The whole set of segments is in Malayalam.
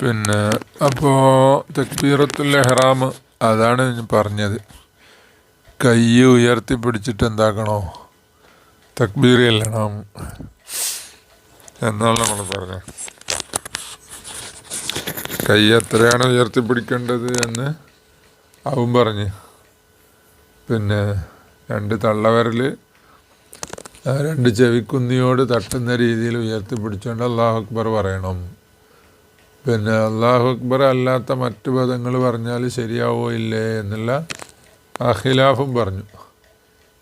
പിന്നെ അപ്പോൾ തക്ബീറത്തുൽ എഹ്റാം അതാണ് പറഞ്ഞത്. കൈ ഉയർത്തി പിടിച്ചിട്ട് എന്താക്കണോ? തക്ബീർ ചെല്ലണം. എന്നാണ് നമ്മൾ പറഞ്ഞത്. കൈ എത്രയാണ് ഉയർത്തി പിടിക്കേണ്ടത് എന്ന് അവൻ പറഞ്ഞ്. പിന്നെ രണ്ട് തള്ളവരൽ രണ്ട് ചെവിക്കുന്നിയോട് തട്ടുന്ന രീതിയിൽ ഉയർത്തി പിടിച്ചുകൊണ്ട് അള്ളാഹു അക്ബർ പറയണം. പിന്നെ അള്ളാഹു അക്ബർ അല്ലാത്ത മറ്റു പദങ്ങൾ പറഞ്ഞാൽ ശരിയാവോ ഇല്ലേ എന്നുള്ള അഖിലാഫും പറഞ്ഞു.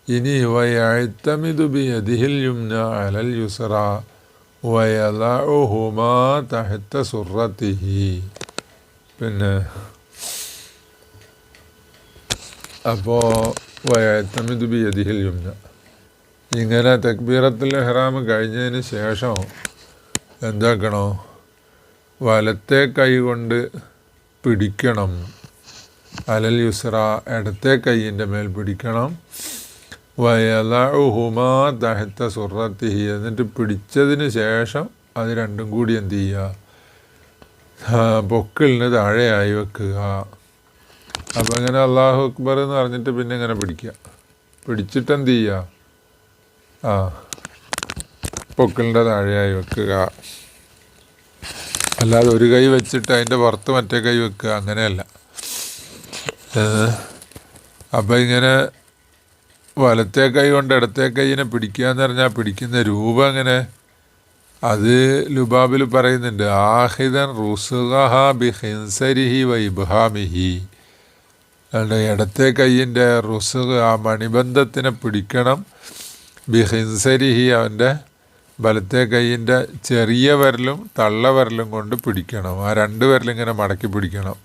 ഇനി വയത്തമിതു ബി അദിഹിൽ യുംന അലൽ യുസറ വയലഉഹുമാ തഹത്ത സുറത്തിഹി. പിന്നെ അപ്പോൾ വയത്തമിതു ബി അദിഹിൽ യുംന. ഇങ്ങനെ തക്ബീറത്തുൽ ഹറാം കഴിഞ്ഞതിന് ശേഷം എന്താക്കണോ? വലത്തെ കൈ കൊണ്ട് പിടിക്കണം. അലൽ യുസ്ര ഇടത്തെ കൈയിന്റെ മേൽ പിടിക്കണം. വയലഹുമാ തഹത്ത സുറത്തിഹി എന്നിട്ട് പിടിച്ചതിന് ശേഷം അത് രണ്ടും കൂടി എന്ത് ചെയ്യുക? പൊക്കിളിന് താഴെയായി വെക്കുക. അപ്പം ഇങ്ങനെ അള്ളാഹു അക്ബർ എന്ന് പറഞ്ഞിട്ട് പിന്നെ ഇങ്ങനെ പിടിക്കുക. പിടിച്ചിട്ട് എന്ത് ചെയ്യുക? ആ പൊക്കിളിന്റെ താഴെയായി വെക്കുക. അല്ലാതെ ഒരു കൈ വെച്ചിട്ട് അതിന്റെ പുറത്ത് മറ്റേ കൈ വെക്കുക അങ്ങനെയല്ല. അപ്പം ഇങ്ങനെ വലത്തെ കൈ കൊണ്ട് ഇടത്തെ കൈയിനെ പിടിക്കുക എന്ന് പറഞ്ഞാൽ പിടിക്കുന്ന രൂപം അങ്ങനെ അത് ലുബാബിൽ പറയുന്നുണ്ട് ആഹിദൻ റുസുഹ ബിഹിൻസരിഹി ഹിൻസരിഹി അതുകൊണ്ട് ഇടത്തെ കൈയിന്റെ റുസുഖ് ആ മണിബന്ധത്തിനെ പിടിക്കണം ബിഹിൻസരിഹി അവന്റെ വലത്തെ കൈയിന്റെ ചെറിയ വിരലും തള്ള വിരലും കൊണ്ട് പിടിക്കണം. ആ രണ്ട് വിരലിങ്ങനെ മടക്കി പിടിക്കണം.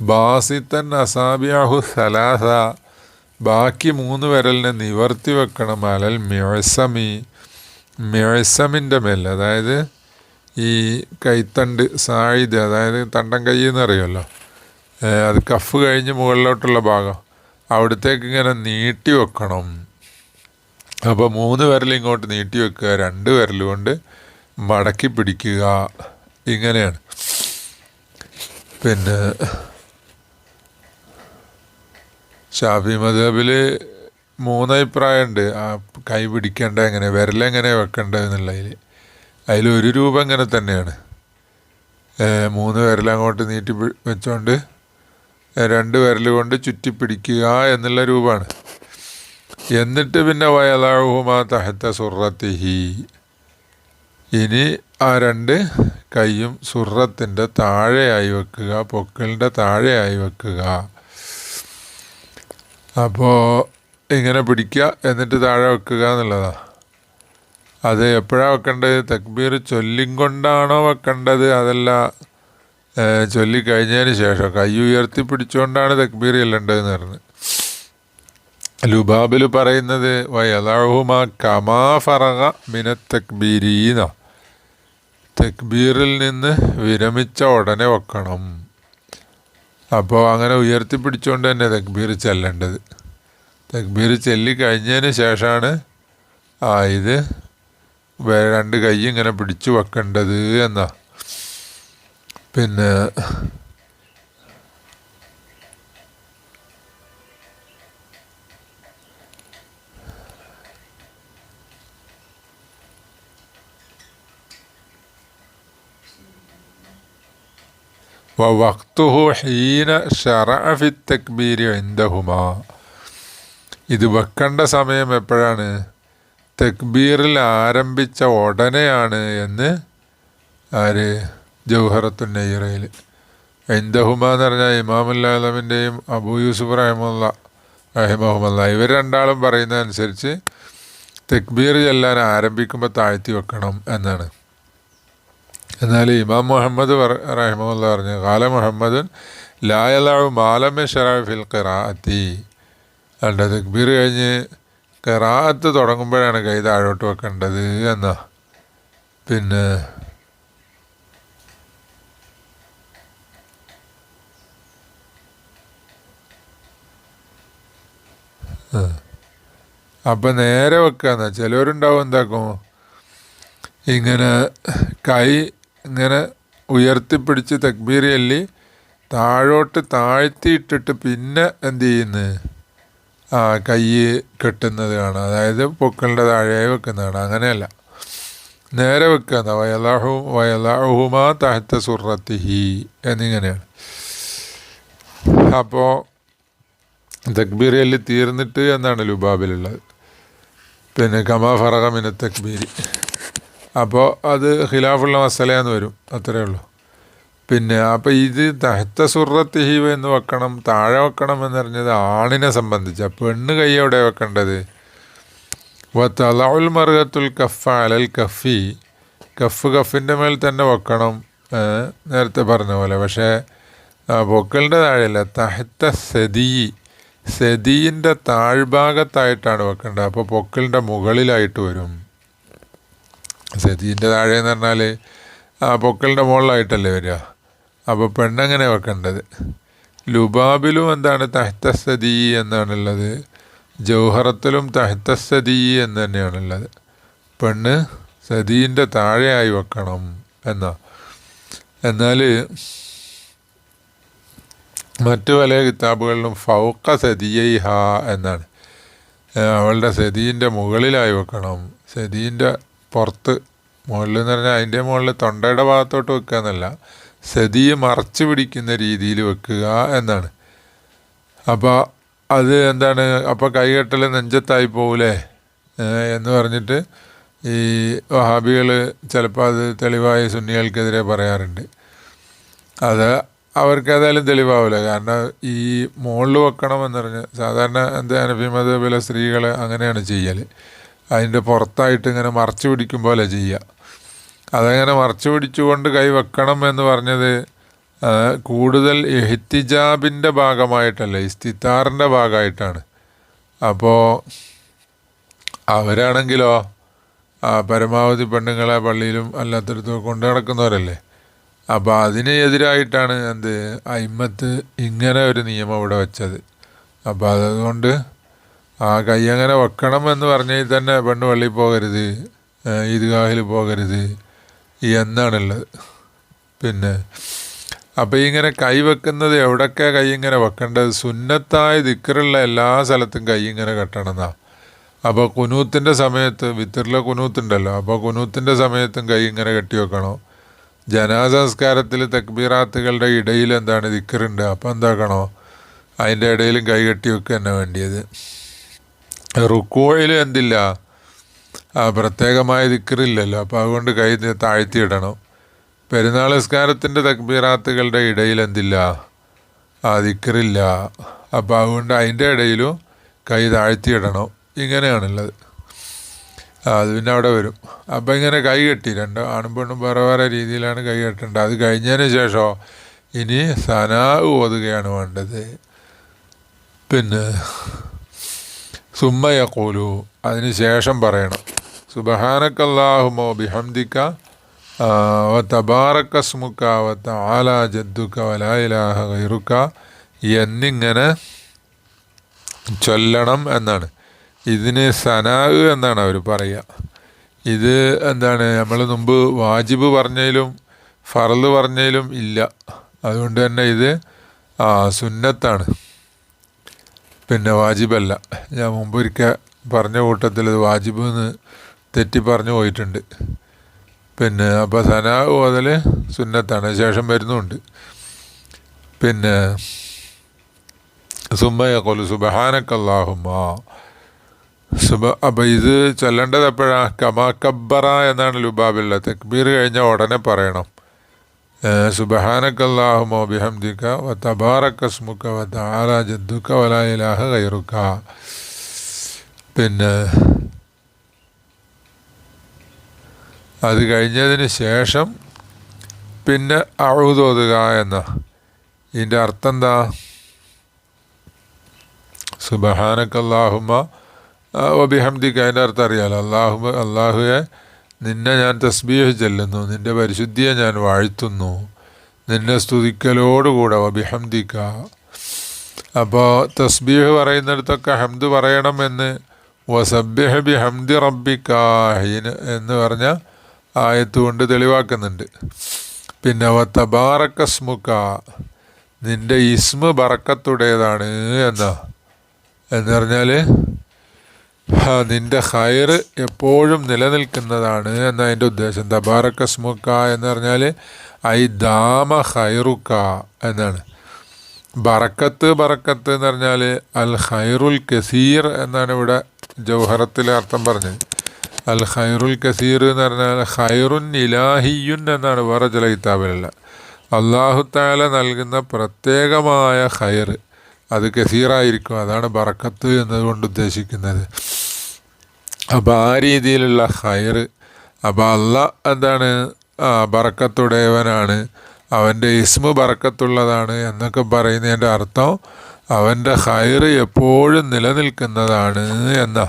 ബാസിത്തൻ അസാബിയാഹു സലാസ. ബാക്കി മൂന്ന് വിരലിനെ നിവർത്തി വെക്കണം. അലൽ മിഴസമി മിഴസമിന്റെ മേൽ അതായത് ഈ കൈത്തണ്ട് സായിദ് അതായത് തണ്ടൻ കൈ എന്ന് അറിയുമല്ലോ അത് കഫ് കഴിഞ്ഞ് മുകളിലോട്ടുള്ള ഭാഗം. അവിടത്തേക്ക് ഇങ്ങനെ നീട്ടി വെക്കണം. അപ്പോൾ മൂന്ന് വിരൽ ഇങ്ങോട്ട് നീട്ടി വെക്കുക രണ്ട് വിരൽ കൊണ്ട് മടക്കി പിടിക്കുക. ഇങ്ങനെയാണ്. പിന്നെ ഷാഫി മദബിൽ മൂന്ന് അഭിപ്രായമുണ്ട്. ആ കൈ പിടിക്കേണ്ട എങ്ങനെ വിരലെങ്ങനെ വെക്കേണ്ടത് എന്നുള്ളതിൽ അതിലൊരു രൂപം ഇങ്ങനെ തന്നെയാണ്. മൂന്ന് വിരലങ്ങോട്ട് നീട്ടി വെച്ചുകൊണ്ട് രണ്ട് വിരൽ കൊണ്ട് ചുറ്റി പിടിക്കുക എന്നുള്ള രൂപമാണ്. എന്നിട്ട് പിന്നെ വയലാഹുമാ തഹത്ത സുറത്തിഹി. ഇനി ആ രണ്ട് കൈയും സുറത്തിന്റെ താഴെയായി വെക്കുക പൊക്കിളിന്റെ താഴെയായി വെക്കുക. അപ്പോൾ ഇങ്ങനെ പിടിക്കുക എന്നിട്ട് താഴെ വെക്കുക എന്നുള്ളതാണ് അത് എപ്പോഴാണ് വെക്കേണ്ടത്? തക്ബീർ ചൊല്ലിം കൊണ്ടാണോ വെക്കേണ്ടത്? അതല്ല ചൊല്ലിക്കഴിഞ്ഞതിന് ചൊല്ലി കഴിഞ്ഞതിന് ശേഷം കൈ ഉയർത്തി പിടിച്ചുകൊണ്ടാണ് തക്ബീർ ചെല്ലേണ്ടതെന്ന് പറഞ്ഞത് ലുബാബിൽ പറയുന്നത് വയലാഹുമ കമാ മിന തക്ബീറിൽ നിന്ന് വിരമിച്ച ഉടനെ വെക്കണം. അപ്പോൾ അങ്ങനെ ഉയർത്തിപ്പിടിച്ചുകൊണ്ട് തന്നെ തക്ബീർ ചെല്ലേണ്ടത്. തക്ബീർ ചെല്ലിക്കഴിഞ്ഞതിന് ശേഷമാണ് ആ ഇത് രണ്ട് കൈ ഇങ്ങനെ പിടിച്ചു വെക്കേണ്ടത് എന്നാ. പിന്നെ ഹീന ഷറഅ ഫി തക്ബീരി ഇത് വെക്കേണ്ട സമയം എപ്പോഴാണ്? തക്ബീറിൽ ആരംഭിച്ച ഉടനെയാണ് എന്ന് ആര്? ജൗഹറത്തു നെയ്റയിൽ എന്തഹുമ എന്ന് പറഞ്ഞാൽ ഇമാമുല്ലാലമിന്റെയും അബൂ യൂസുഫ് റഹമുല്ല റഹിമഹുമല്ല. ഇവർ രണ്ടാളും പറയുന്നതനുസരിച്ച് തക്ബീർ ചെല്ലാൻ ആരംഭിക്കുമ്പോൾ താഴ്ത്തി വെക്കണം എന്നാണ്. എന്നാൽ ഇമാം മുഹമ്മദ് റഹിമുല്ല പറഞ്ഞു കാല മുഹമ്മദ് ലായലാവ് മാലമെ ഷറാഫിൽ ഖിറാഅത്തി. അല്ല തക്ബീർ കഴിഞ്ഞ് ഖിറാഅത്ത് തുടങ്ങുമ്പോഴാണ് കൈ താഴോട്ട് വെക്കേണ്ടത് എന്നാ? പിന്നെ അപ്പം നേരെ വെക്കാന്ന ചിലവരുണ്ടാവും എന്താക്കും ഇങ്ങനെ കൈ ഇങ്ങനെ ഉയർത്തിപ്പിടിച്ച് തക്ബീർ ചൊല്ലി താഴോട്ട് താഴ്ത്തിയിട്ടിട്ട് പിന്നെ എന്ത് ചെയ്യുന്നു? ആ കൈ കെട്ടുന്നത് കാണാം. അതായത് പൊക്കളുടെ താഴെയായി വെക്കുന്നതാണ് അങ്ങനെയല്ല. നേരെ വെക്കുക വയലാഹു വയലാഹുമാ തഹത്ത സുറത്തിഹി എന്നിങ്ങനെയാണ്. അപ്പോൾ തക്ബീർ ചൊല്ലി തീർന്നിട്ട് എന്നാണ് ലുബാബിലുള്ളത്? പിന്നെ കമാ ഫറഹ മിന തക്ബീരി അപ്പോൾ അത് ഖിലാഫുള്ള മസലയെന്ന് വരും. അത്രേ ഉള്ളൂ. പിന്നെ അപ്പോൾ ഇത് തഹത്ത സുറത്ത് ഹീവ് എന്ന് വെക്കണം താഴെ വെക്കണം എന്ന് പറഞ്ഞത് ആണിനെ സംബന്ധിച്ച്. പെണ്ണ് കൈ എവിടെ വെക്കേണ്ടത്? വത്തലഉൽ മർഗത്തുൽ കഫ അലൽ കഫി കഫ് കഫിന്റെ മേൽ തന്നെ വെക്കണം നേരത്തെ പറഞ്ഞ പോലെ. പക്ഷേ പൊക്കലിന്റെ താഴെയല്ല. തഹത്ത സദീ. സതിന്റെ താഴ്ഭാഗത്തായിട്ടാണ് വെക്കേണ്ടത്. അപ്പോൾ പൊക്കലിന്റെ മുകളിലായിട്ട് വരും. സതീന്റെ താഴെ എന്ന് പറഞ്ഞാൽ ആ പൊക്കലിന്റെ മുകളിലായിട്ടല്ലേ വരിക. അപ്പോൾ പെണ്ണെങ്ങനെ വെക്കേണ്ടത്. ലുബാബിലും എന്താണ് തഹ്തസദി എന്നാണുള്ളത്. ജൗഹറത്തിലും തഹ്തസദി എന്ന് തന്നെയാണുള്ളത്. പെണ്ണ് സതീന്റെ താഴെയായി വെക്കണം എന്നാ. എന്നാൽ മറ്റു പല കിതാബുകളിലും ഫൗക്ക സതിയൈ ഹ എന്നാണ് അവളുടെ സതീന്റെ മുകളിലായി വെക്കണം. സദീന്റെ പുറത്ത് മുകളിൽ എന്ന് പറഞ്ഞാൽ അതിന്റെ മുകളിൽ തൊണ്ടയുടെ ഭാഗത്തോട്ട് വെക്കുക എന്നല്ല സതിയെ മറച്ചു പിടിക്കുന്ന രീതിയിൽ വെക്കുക എന്നാണ്. അപ്പോൾ അത് എന്താണ് അപ്പോൾ കൈകെട്ടൽ നെഞ്ചത്തായി പോകൂലേ എന്ന് പറഞ്ഞിട്ട് ഈ വഹാബികൾ ചിലപ്പോൾ അത് തെളിവായി സുന്നികൾക്കെതിരെ പറയാറുണ്ട്. അത് അവർക്ക് ഏതായാലും തെളിവാവില്ല കാരണം ഈ മുകളിൽ വെക്കണമെന്ന് പറഞ്ഞ് സാധാരണ എന്താ അനഭിമത പോലെ സ്ത്രീകൾ അങ്ങനെയാണ് ചെയ്യൽ അതിന്റെ പുറത്തായിട്ട് ഇങ്ങനെ മറച്ചു പിടിക്കും പോലെ ചെയ്യുക. അതങ്ങനെ മറച്ചു പിടിച്ചുകൊണ്ട് കൈ വെക്കണം എന്ന് പറഞ്ഞത് കൂടുതൽ എഹ്തിജാബിന്റെ ഭാഗമായിട്ടല്ല ഇസ്തിത്താറിന്റെ ഭാഗമായിട്ടാണ്. അപ്പോൾ അവരാണെങ്കിലോ പരമാവധി പെണ്ണുങ്ങളെ പള്ളിയിലും അല്ലാത്തടത്തും കൊണ്ടു നടക്കുന്നവരല്ലേ? അപ്പോൾ അതിന് എതിരായിട്ടാണ് എന്ത് അയിമത്ത് ഇങ്ങനെ ഒരു നിയമം ഇവിടെ വെച്ചത്. അപ്പോൾ അതുകൊണ്ട് ആ കൈ അങ്ങനെ വെക്കണം എന്ന് പറഞ്ഞാൽ തന്നെ പെണ്ണ് പള്ളിയിൽ പോകരുത്. ഈദ്ഗാഹിൽ പോകരുത്. എന്നാണുള്ളത്. പിന്നെ അപ്പോൾ ഇങ്ങനെ കൈ വെക്കുന്നത് എവിടൊക്കെ കൈ ഇങ്ങനെ വെക്കേണ്ടത്? സുന്നത്തായ ദിക്കറുള്ള എല്ലാ സ്ഥലത്തും കൈ ഇങ്ങനെ കെട്ടണമെന്നാ. അപ്പോൾ കുനൂത്തിന്റെ സമയത്ത് വിത്തറിലെ കുനൂത്തുണ്ടല്ലോ. അപ്പോൾ കുനൂത്തിന്റെ സമയത്തും കൈ ഇങ്ങനെ കെട്ടി വെക്കണം? ജനാസംസ്കാരത്തിൽ തക്ബീറാത്തുകളുടെ ഇടയിൽ എന്താണ് ദിക്കറുണ്ട് അപ്പോൾ എന്താക്കണോ? അതിന്റെ ഇടയിലും കൈ കെട്ടി വെക്കുക തന്നെ വേണ്ടിയത്. റുക്കോയിൽ എന്തില്ല. പ്രത്യേകമായ ദിക്കറില്ലല്ലോ അപ്പോൾ അതുകൊണ്ട് കൈ താഴ്ത്തിയിടണം. പെരുന്നാൾ നിസ്കാരത്തിന്റെ തക്ബീറാത്തുകളുടെ ഇടയിൽ എന്തില്ല? ആ ദിക്കറില്ല അപ്പോൾ അതുകൊണ്ട് അതിന്റെ ഇടയിലും കൈ താഴ്ത്തിയിടണം. ഇങ്ങനെയാണുള്ളത്. അത് പിന്നെ അവിടെ വരും. അപ്പം ഇങ്ങനെ കൈ കെട്ടി. രണ്ട് ആണും പെണ്ണും വേറെ വേറെ രീതിയിലാണ് കൈ കെട്ടേണ്ടത്. അത് കഴിഞ്ഞതിന് ശേഷം ഇനി സനാ ഓതുകയാണ് വേണ്ടത്. പിന്നെ സുമ്മയക്കൂലു അതിന് ശേഷം പറയണം. സുബഹാനക്കല്ലാഹുമോ ബിഹംദിക്ക തബാറക്കസ്മുക്ക വത്ത ആല ജദ്ദുക്ക വലായിലാഹ ഗൈറുക്ക എന്നിങ്ങനെ ചൊല്ലണം എന്നാണ്. ഇതിന് സനാഹ് എന്നാണ് അവർ പറയുക. ഇത് എന്താണ്? നമ്മൾ മുമ്പ് വാജിബ് പറഞ്ഞതിലും ഫറൽ പറഞ്ഞതിലും ഇല്ല. അതുകൊണ്ട് തന്നെ ഇത് സുന്നത്താണ്. പിന്നെ വാജിബല്ല. ഞാൻ മുമ്പ് ഒരിക്കൽ പറഞ്ഞ കൂട്ടത്തിൽ ഇത് വാജിബ് എന്ന് തെറ്റി പറഞ്ഞു പോയിട്ടുണ്ട്. പിന്നെ അപ്പോൾ സന ഓതൽ സുന്നത്താണ്. ശേഷം വരുന്നുണ്ട്. പിന്നെ സുമ്മയക്കൊല്ലു സുബഹാനക്കല്ലാഹുമ്മ. സുബ അപ്പം ഇത് ചൊല്ലേണ്ടത് എപ്പോഴാണ് കമാ കബ്ബറ എന്നാണ് ലുബാബില്ല തെക്ബീർ കഴിഞ്ഞാൽ ഉടനെ പറയണം. സുബഹാനക്കല്ലാഹുമോ ബിഹംദിക്ക വ തബാറക്കസ്മുക്ക വ താല ജദ്ദുക്ക ഇലാഹ ഗൈറുക്ക പിന്നെ അത് കഴിഞ്ഞതിന് ശേഷം പിന്നെ അഴുതോതുക എന്ന. ഇതിന്റെ അർത്ഥം എന്താ? സുബഹാനക്കല്ലാഹുമ ഒബിഹംദിക്ക അതിന്റെ അർത്ഥം അറിയാലോ? അള്ളാഹു അള്ളാഹുയെ നിന്നെ ഞാൻ തസ്ബീഹ് ചെല്ലുന്നു നിന്റെ പരിശുദ്ധിയെ ഞാൻ വാഴ്ത്തുന്നു നിന്നെ സ്തുതിക്കലോടുകൂടെ അഭിഹംദിക്ക അപ്പോൾ തസ്ബീഹ് പറയുന്നിടത്തൊക്കെ ഹംദ് പറയണമെന്ന് വസബ്യഹ് ബി ഹംദി റബ്ബിക്കാഹീന് എന്ന് പറഞ്ഞ ആയത്ത് കൊണ്ട് തെളിവാക്കുന്നുണ്ട്. പിന്നെ തബാറക്കസ്മുക്ക നിന്റെ ഇസ്മ ബറക്കത്തുടേതാണ് എന്നാ. എന്ന് പറഞ്ഞാൽ നിന്റെ ഹയർ എപ്പോഴും നിലനിൽക്കുന്നതാണ് എന്ന എന്റെ ഉദ്ദേശം. തബാറക്കസ്മുക്ക എന്ന് പറഞ്ഞാൽ ഐ ദാമ ഹൈറുക്ക എന്നാണ്. ബറക്കത്ത് ബറക്കത്ത് എന്ന് പറഞ്ഞാൽ അൽ ഹൈറുൽ കസീർ എന്നാണ് ഇവിടെ ജൗഹറത്തിലെ അർത്ഥം പറഞ്ഞത്. അൽ ഹൈറുൽ കസീർ എന്ന് പറഞ്ഞാൽ ഹൈറുൻ ഇലാഹിയുൻ എന്നാണ് വേറെ ചില കിതാബിലല്ല. അള്ളാഹു താല നൽകുന്ന പ്രത്യേകമായ ഹയർ അത് കസീറായിരിക്കും. അതാണ് ബറക്കത്ത് എന്നതുകൊണ്ട് ഉദ്ദേശിക്കുന്നത്. അപ്പോൾ ആ രീതിയിലുള്ള ഹയർ അപ്പോൾ അല്ല എന്താണ് ബറക്കത്തുടയവനാണ് അവന്റെ ഇസ്മ ബറക്കത്തുള്ളതാണ് എന്നൊക്കെ പറയുന്നതിന്റെ അർത്ഥം അവന്റെ ഹൈർ എപ്പോഴും നിലനിൽക്കുന്നതാണ് എന്നാ.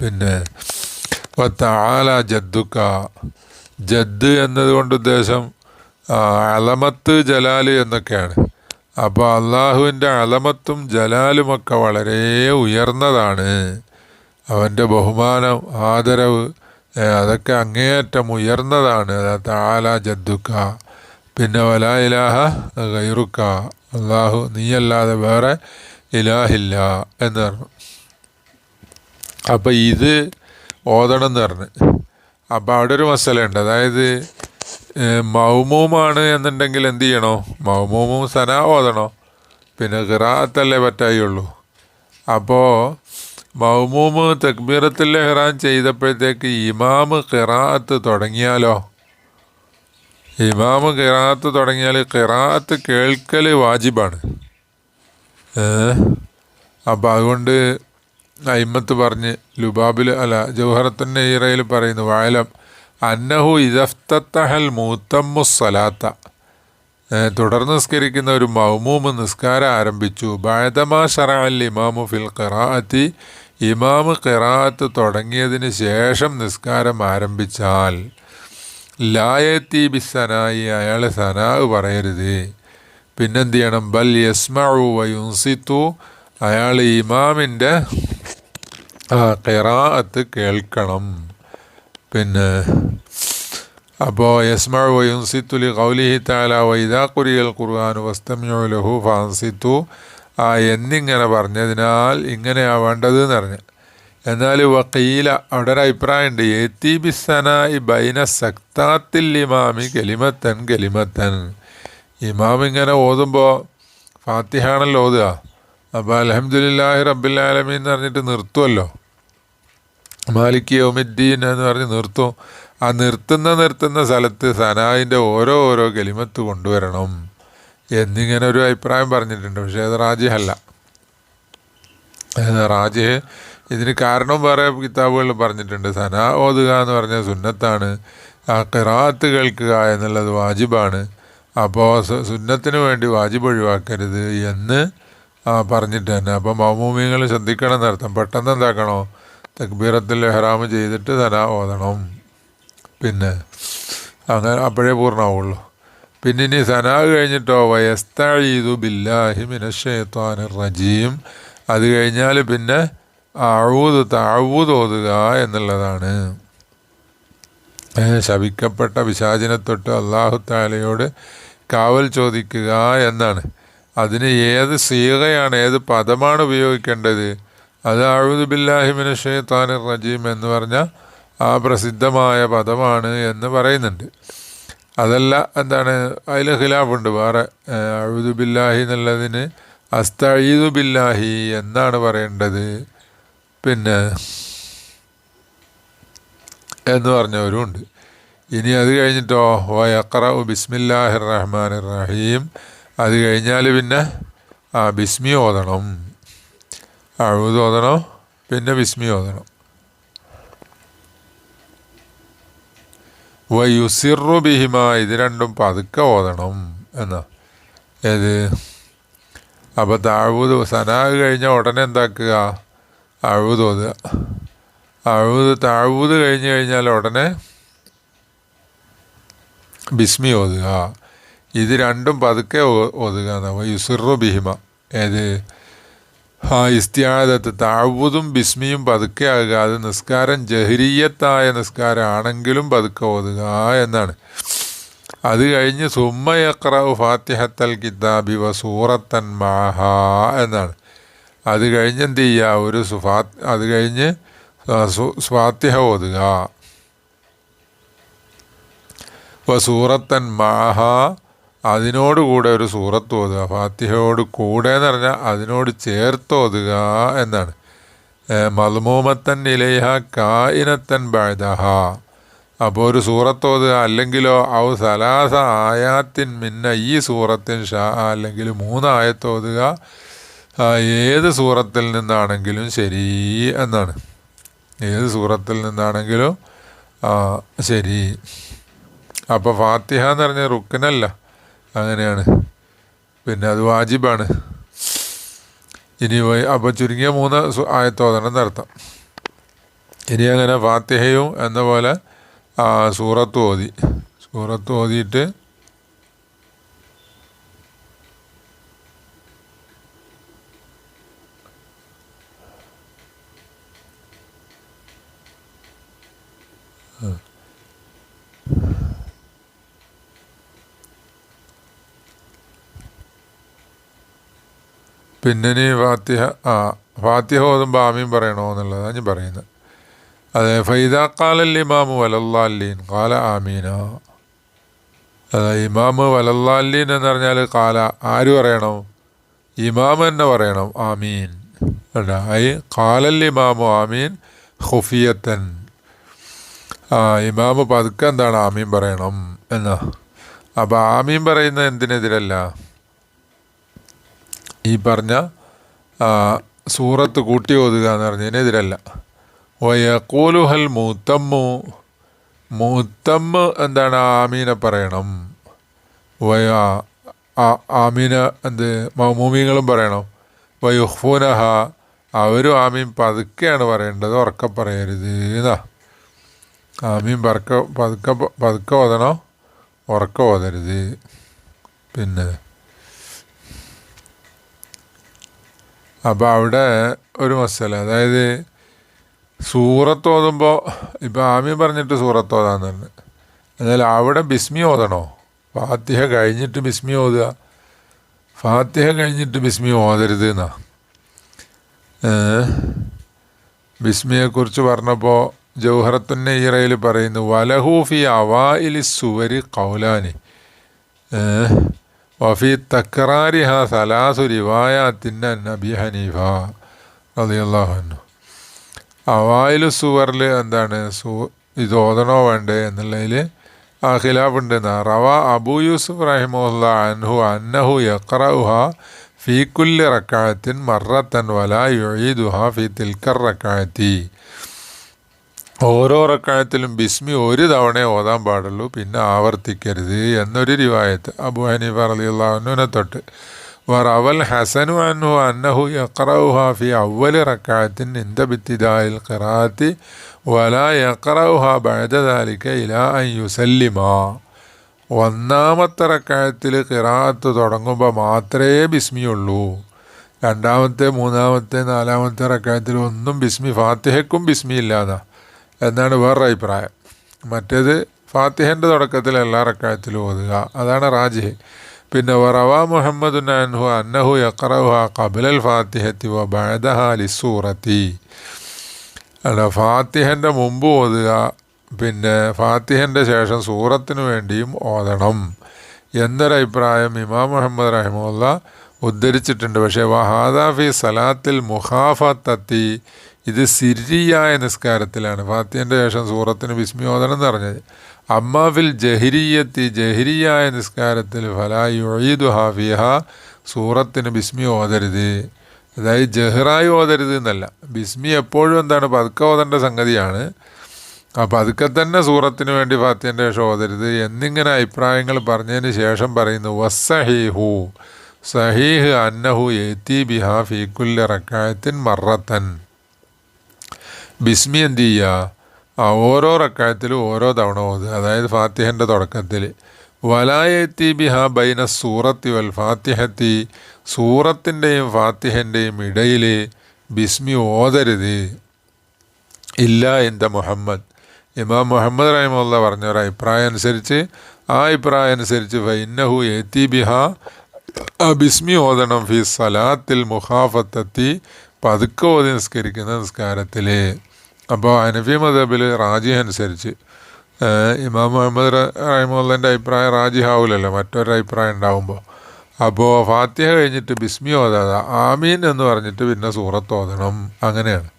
പിന്നെ താല ജദ്ദുക്ക ജദ്ദ് എന്നതുകൊണ്ട് ഉദ്ദേശം അലമത്ത് ജലാൽ എന്നൊക്കെയാണ്. അപ്പോൾ അള്ളാഹുവിന്റെ അലമത്തും ജലാലുമൊക്കെ വളരെ ഉയർന്നതാണ്. അവന്റെ ബഹുമാനം ആദരവ് അതൊക്കെ അങ്ങേയറ്റം ഉയർന്നതാണ്. താല ജദ്ദുക്ക പിന്നെ വലാ ഇലാഹ ഗൈറുക്ക അള്ളാഹു നീയല്ലാതെ വേറെ ഇലാഹില്ല എന്ന് പറഞ്ഞു. അപ്പം ഇത് ഓതണം എന്ന് പറഞ്ഞു. അപ്പം അവിടെ ഒരു മസലുണ്ട് അതായത് മൗമൂമാണ് എന്നുണ്ടെങ്കിൽ എന്ത് ചെയ്യണോ? മൗമൂമും സന ഓതണോ? പിന്നെ ഖിറാത്തല്ലേ പറ്റായുള്ളൂ. അപ്പോൾ മൗമൂമ് തക്ബീറത്തിൽ ഹെറാൻ ചെയ്തപ്പോഴത്തേക്ക് ഇമാമ് കിറാത്ത് തുടങ്ങിയാലോ? ഇമാമ് കിറാത്ത് തുടങ്ങിയാൽ കിറാത്ത് കേൾക്കൽ വാജിബാണ്. അപ്പോൾ അതുകൊണ്ട് അയിമത്ത് പറഞ്ഞ് ലുബാബിൽ അല്ല ജൗഹറത്തിന്റെ ഈറയിൽ പറയുന്നു വായലം അന്നഹു ഇതഫ്തഹൽ മൂത്തമ്മുസലാത്ത തുടർന്ന് നിസ്കരിക്കുന്ന ഒരു മൗമൂമ് നിസ്കാരം ആരംഭിച്ചു. ബാദമാ ഷറാൽ ഇമാമു ഫിൽ ഖിറാഅത്തി. ഇമാമ് ഖിറാഅത്ത് തുടങ്ങിയതിന് ശേഷം നിസ്കാരം ആരംഭിച്ചാൽ ലായത്തി ബിസനായി അയാൾ സനാവ് പറയരുത്. പിന്നെന്ത് ചെയ്യണം ബൽ യസ്മു വയുൻസിത്തു അയാൾ ഇമാമിന്റെ ഖിറാഅത്ത് കേൾക്കണം. പിന്നെ അപ്പോൾ യസ്മ വയുൻസിത്തുലി കൗലിഹി താല വൈദാ കുരിയൽ വസ്തമ്യു ലഹു ഫാൻസിത്തു. ആ എന്നിങ്ങനെ പറഞ്ഞതിനാൽ ഇങ്ങനെയാ വേണ്ടത് എന്ന് പറഞ്ഞു എന്നാൽ വക്കീല അവിടെ ഒരു അഭിപ്രായമുണ്ട്. എത്തി ബിസനായി ബൈന സക്താത്തിൽ ഇമാമി ഗലിമത്തൻ ഗലിമത്തൻ. ഇമാം ഇങ്ങനെ ഓതുമ്പോൾ ഫാത്തിഹാണല്ലോ ഓതുക. അപ്പോൾ അലഹമുല്ലാഹി റബ്ബുല്ലാലമി എന്ന് പറഞ്ഞിട്ട് നിർത്തുമല്ലോ മാലിക് യോമിദ്ദീൻ എന്ന് പറഞ്ഞ് നിർത്തും. ആ നിർത്തുന്ന നിർത്തുന്ന സ്ഥലത്ത് സനായിന്റെ ഓരോ ഓരോ കെലിമത്ത് കൊണ്ടുവരണം എന്നിങ്ങനെ ഒരു അഭിപ്രായം പറഞ്ഞിട്ടുണ്ട്. പക്ഷേ അത് റാജിഹല്ല. റാജിഹ് ഇതിന് കാരണം വേറെ കിതാബുകളിൽ പറഞ്ഞിട്ടുണ്ട്. സന ഓതുക എന്ന് പറഞ്ഞ സുന്നത്താണ്. ആ കിറാത്ത് കേൾക്കുക എന്നുള്ളത് വാജിബാണ്. അപ്പോൾ സുന്നത്തിന് വേണ്ടി വാജിബ് ഒഴിവാക്കരുത് എന്ന് പറഞ്ഞിട്ട് തന്നെ. അപ്പം മൗമൂമിങ്ങൾ ശ്രദ്ധിക്കണം എന്നർത്ഥം. പെട്ടെന്ന് എന്താക്കണോ? തക്ബീറത്തിൽ ഹെറാമ് ചെയ്തിട്ട് സന ഓതണം. പിന്നെ അങ്ങനെ അപ്പോഴേ പൂർണമാവുള്ളൂ. പിന്നെ ഇനി സനാ കഴിഞ്ഞിട്ടോ വയസ്തീതു ബില്ലാഹി മിനഷേത്താൻ റജീം അത് കഴിഞ്ഞാൽ പിന്നെ അഴുത് താഴ്വൂത് ഓതുക എന്നുള്ളതാണ്. ശപിക്കപ്പെട്ട വിശാചിനെ തൊട്ട് അള്ളാഹു താലയോട് കാവൽ ചോദിക്കുക എന്നാണ്. അതിന് ഏത് സീകയാണ് ഏത് പദമാണ് ഉപയോഗിക്കേണ്ടത്? അത് അഴുതു ബില്ലാഹിമിന് ഷെയ്ത്താൻ റജീം എന്ന് പറഞ്ഞ ആ പ്രസിദ്ധമായ പദമാണ് എന്ന് പറയുന്നുണ്ട്. അതല്ല എന്താണ് അതിൽ ഖിലാഫുണ്ട്. വേറെ അഴുതു ബില്ലാഹി എന്നുള്ളതിന് അസ്തഈദു ബില്ലാഹി എന്നാണ് പറയേണ്ടത്. പിന്നെ എന്ന് പറഞ്ഞവരും ഉണ്ട്. ഇനി അത് കഴിഞ്ഞിട്ടോ? വയക്കറു ബിസ്മില്ലാഹിർ റഹ്മാൻ റഹീം. അത് കഴിഞ്ഞാൽ പിന്നെ ആ ബിസ്മി ഓതണം. അഴുതോതണം പിന്നെ ബിസ്മി ഓതണം. വയുസിറു ബിഹിമ ഇത് രണ്ടും പതുക്കെ ഓതണം എന്നാ. ഏത്? അപ്പോൾ താഴ്വൂത് സനാഹ് കഴിഞ്ഞ ഉടനെ എന്താക്കുക? അഴുത് ഓതുക. അഴുത് താഴ്വൂത് കഴിഞ്ഞ് കഴിഞ്ഞാൽ ഉടനെ ബിസ്മി ഓതുക. ഇത് രണ്ടും പതുക്കെ ഓതുക എന്നാ. വയുസിറു ബിഹിമ ഏത്? ഇസ്തിയാദത്ത് താഴ്വതും ബിസ്മിയും പതുക്കെ ആകുക അത് നിസ്കാരം ജഹരീയത്തായ നിസ്കാരമാണെങ്കിലും പതുക്കെ ഓതുക എന്നാണ്. അത് കഴിഞ്ഞ് സുമ്മയക്ര ഫാത്തിഹത്തൽ കിതാബി വ സൂറത്തൻ മാഹ എന്നാണ്. അത് കഴിഞ്ഞ് എന്ത് ചെയ്യുക ഒരു സുഫാ അത് കഴിഞ്ഞ് സ്വാത്യഹ ഓതുക. വ സൂറത്തൻ മാഹ അതിനോട് കൂടെ ഒരു സൂറത്ത് ഓതുക ഫാത്തിഹയോട് കൂടെ എന്ന് പറഞ്ഞാൽ അതിനോട് ചേർത്ത് ഓതുക എന്നാണ്. മൽമൂമത്തൻ ഇലയഹ കായിനത്തൻ ബഴദഹ അപ്പോൾ ഒരു സൂറത്ത് ഓതുക അല്ലെങ്കിലോ ഔ സലാസ ആയാത്തിൻ മിന്ന ഈ സൂറത്തിൻ ഷാ അല്ലെങ്കിൽ മൂന്ന് ആയത്ത് ഓതുക ഏത് സൂറത്തിൽ നിന്നാണെങ്കിലും ശരി എന്നാണ്. ഏത് സൂറത്തിൽ നിന്നാണെങ്കിലും ശരി. അപ്പോൾ ഫാത്തിഹ എന്ന് പറഞ്ഞ റുക്കനല്ല അങ്ങനെയാണ്. പിന്നെ അത് വാജിബാണ്. ഇനി അപ്പോൾ ചുരുങ്ങിയ മൂന്ന് ആയത്തോതണം നടത്താം ഇനി അങ്ങനെ ഫാത്തിഹയും എന്ന പോലെ സൂറത്ത് ഓതി. സൂറത്ത് ഓതിയിട്ട് പിന്നെ നീ ഫാത്തിഹ ആ ഫാത്തിഹ ഓതുമ്പോൾ ആമീൻ പറയണോ എന്നുള്ളതാണ് ഞാൻ പറയുന്നത്. അതെ ഫൈദാക്കാലൽ ഇമാമു വലല്ലാല്ലീൻ കാല ആമീന. അതെ ഇമാമ് വലല്ലാല്ലീൻ എന്ന് പറഞ്ഞാൽ കാല ആര് പറയണം? ഇമാമ തന്നെ പറയണം ആമീൻ. ഐ കാലൽ ഇമാമു ആമീൻ ഹുഫിയത്തൻ ആ ഇമാമ് പതുക്കെ എന്താണ് ആമീൻ പറയണം എന്നാ. അപ്പോൾ ആമീൻ പറയുന്നത് എന്തിനെതിരല്ല? ഈ പറഞ്ഞ സൂറത്ത് കൂട്ടി ഓതുക എന്ന് പറഞ്ഞതിനെതിരല്ല വയക്കോലുഹൽ മൂത്തമ്മു മൂത്തമ്മ് എന്താണ് ആമീന പറയണം. വയ ആമീന എന്ത് മൗമൂമിങ്ങളും പറയണം. വയുഹൂനഹ അവരും ആമീൻ പതുക്കെയാണ് പറയേണ്ടത് ഉറക്ക പറയരുത് എന്നാ. ആമീൻ പറക്ക പതുക്കെ പതുക്കെ ഓതണോ? ഉറക്ക ഓതരുത്. പിന്നെ അപ്പോൾ അവിടെ ഒരു മസല അതായത് സൂറത്ത് ഓതുമ്പോൾ ഇപ്പം ആമി പറഞ്ഞിട്ട് സൂറത്ത് ഓതാന്ന് പറഞ്ഞു. എന്നാൽ അവിടെ ബിസ്മി ഓതണോ? ഫാത്തിഹ കഴിഞ്ഞിട്ട് ബിസ്മി ഓതുക. ഫാത്തിഹ കഴിഞ്ഞിട്ട് ബിസ്മി ഓതരുത് എന്നാ. ബിസ്മിയെക്കുറിച്ച് പറഞ്ഞപ്പോൾ ജൗഹറത്തുന്ന ഈറയിൽ പറയുന്നു വലഹൂഫി അവാ ഇലി സുവരി കൗലാനി വഫി തക്രാരിഹ സലാസു റിവായാത്തിന്റെ നബി ഹനീഫ റളിയല്ലാഹു അവായിലു സുവറിൽ എന്താണ്? സു ഇത് ഓതണോ വേണ്ടേ എന്നുള്ളതിൽ ആ ഖിലാഫുണ്ട് റവ അബു യൂസുഫ് റഹിമുല്ല അൻഹു അന്നഹു യക്റഹ ഫീ കുല്ലി റക്കായത്തിൻ മറത്തൻ വല യുഴീദുഹ ഫി തിൽക്കർ റക്കായത്തി ഓരോ റക്കായത്തിലും ബിസ്മി ഒരു തവണ ഓതാൻ പാടുള്ളൂ പിന്നെ ആവർത്തിക്കരുത് എന്നൊരു റിവായത്ത് അബു ഹനീഫ അലിയുള്ളവനെ തൊട്ട്. വറവൽ ഹസനു അനു അന്നഹു യക്റഹ ഹാഫി അവൽ റക്കായത്തിൻ ഇന്ത ബിത്തിദായിൽ ഖിറാത്തി വല യക്റഹ ബഴദാലിക്ക ഇല അയ്യുസല്ലിമ ഒന്നാമത്തെ റക്കായത്തിൽ ഖിറാത്ത് തുടങ്ങുമ്പോൾ മാത്രമേ ബിസ്മിയുള്ളൂ രണ്ടാമത്തെ മൂന്നാമത്തെ നാലാമത്തെ റക്കായത്തിൽ ഒന്നും ബിസ്മി ഫാത്തിഹയ്ക്കും ബിസ്മി ഇല്ലാതാ. എന്നാണ് വേറൊരു അഭിപ്രായം. മറ്റേത് ഫാത്തിഹന്റെ തുടക്കത്തിൽ എല്ലാ റക്കായത്തിലും ഓതുക. അതാണ് റാജിഹ്. പിന്നെ വറവ മുഹമ്മദ് അൻഹു അന്നഹു യക്രഹ കബിലൽ ഫാത്തിഹത്തി വ അല്ല ഫാത്തിഹന്റെ മുമ്പ് ഓതുക പിന്നെ ഫാത്തിഹന്റെ ശേഷം സൂറത്തിന് വേണ്ടിയും ഓതണം എന്നൊരഭിപ്രായം ഇമാം മുഹമ്മദ് റഹിമുല്ല ഉദ്ധരിച്ചിട്ടുണ്ട്. പക്ഷേ വഹാദാഫി സലാത്തിൽ മുഖാഫത്തത്തി ഇത് സിരിയായ നിസ്കാരത്തിലാണ്. ഫാത്തിയന്റെ ശേഷം സൂറത്തിന് വിസ്മയോദനം എന്ന് പറഞ്ഞത് അമ്മാഫിൽ ജഹിരിയത്തി ജഹിരിയായ നിസ്കാരത്തിൽ ഫലായുഴീദു ഹാഫിഹ സൂറത്തിന് ബിസ്മി ഓതരുത്. അതായത് ജഹ്റായി ഓതരുത് എന്നല്ല. ബിസ്മി എപ്പോഴും എന്താണ്? പതുക്കെ ഓതേണ്ട സംഗതിയാണ്. അപ്പം അതൊക്കെ തന്നെ സൂറത്തിന് വേണ്ടി ഫാത്തിയന്റെ ശേഷം ഓതരുത് എന്നിങ്ങനെ അഭിപ്രായങ്ങൾ പറഞ്ഞതിന് ശേഷം പറയുന്നു വസ്സഹീഹു സഹീഹ് അന്നഹു എത്തി ബിഹാ ഫീക്കുല്ല റക്കായത്തിൻ മറത്തൻ. ബിസ്മി എന്ത് ചെയ്യുക? ആ ഓരോ റക്കായത്തിലും ഓരോ തവണ ഓതുക അതായത് ഫാത്തിഹന്റെ തുടക്കത്തിൽ. വലായത്തി ബിഹ ബൈന സൂറത്തി വൽ ഫാത്തിഹത്തി. സൂറത്തിന്റെയും ഫാത്തിഹന്റെയും ഇടയിൽ ബിസ്മി ഓതരുത്. ഇല്ല എന്റെ മുഹമ്മദ്. ഇമാം മുഹമ്മദ് റഹിമുള്ള പറഞ്ഞ ഒരു അഭിപ്രായം അനുസരിച്ച് ആ അഭിപ്രായം അനുസരിച്ച് ഫൈന്നഹു എത്തി ബിഹ ബിസ്മി ഓതണം ഫി സലാത്തിൽ മുഹാഫത്തെത്തി പതുക്കെ ഓതി നിസ്കരിക്കുന്ന നിസ്കാരത്തിൽ അപ്പോൾ അനഫി മദബിൽ റാജി അനുസരിച്ച് ഇമാം മുഹമ്മദ് റഹിമുള്ളന്റെ അഭിപ്രായം റാജി ആവില്ലല്ലോ മറ്റൊരു അഭിപ്രായം ഉണ്ടാവുമ്പോൾ അപ്പോൾ ഫാത്തിഹ കഴിഞ്ഞിട്ട് ബിസ്മി ഓതാതെ ആമീൻ എന്ന് പറഞ്ഞിട്ട് പിന്നെ സൂറത്ത് ഓതണം അങ്ങനെയാണ്.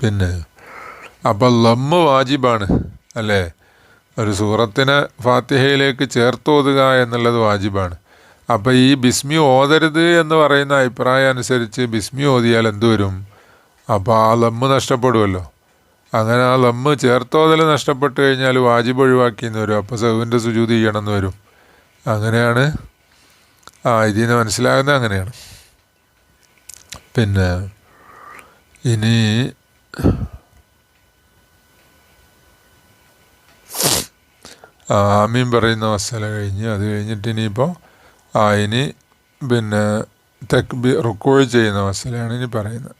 പിന്നെ അപ്പോൾ ലമ്മ് വാജിബാണ് അല്ലേ? ഒരു സൂറത്തിനെ ഫാത്തിഹയിലേക്ക് ചേർത്തോതുക എന്നുള്ളത് വാജിബാണ്. അപ്പോൾ ഈ ബിസ്മി ഓതരുത് എന്ന് പറയുന്ന അഭിപ്രായം അനുസരിച്ച് ബിസ്മി ഓതിയാൽ എന്ത് വരും? അപ്പോൾ ആ ലമ്മ് നഷ്ടപ്പെടുമല്ലോ അങ്ങനെ ആ ലമ്മ് ചേർത്തോതൽ നഷ്ടപ്പെട്ട് കഴിഞ്ഞാൽ വാജിബ് ഒഴിവാക്കിയെന്ന് വരും. അപ്പോൾ സഹുവിന്റെ സുജൂതി ചെയ്യണമെന്ന് വരും. അങ്ങനെയാണ് ആ ഇതിൽ നിന്ന് മനസ്സിലാകുന്നത് അങ്ങനെയാണ്. പിന്നെ ഇനി ആമീൻ പറയുന്ന മസാല കഴിഞ്ഞ് അത് കഴിഞ്ഞിട്ട് ഇനിയിപ്പോൾ ആ ഇനി പിന്നെ തെക്ക് റുക്കോഴ് ചെയ്യുന്ന മസാലയാണ് ഇനി പറയുന്നത്.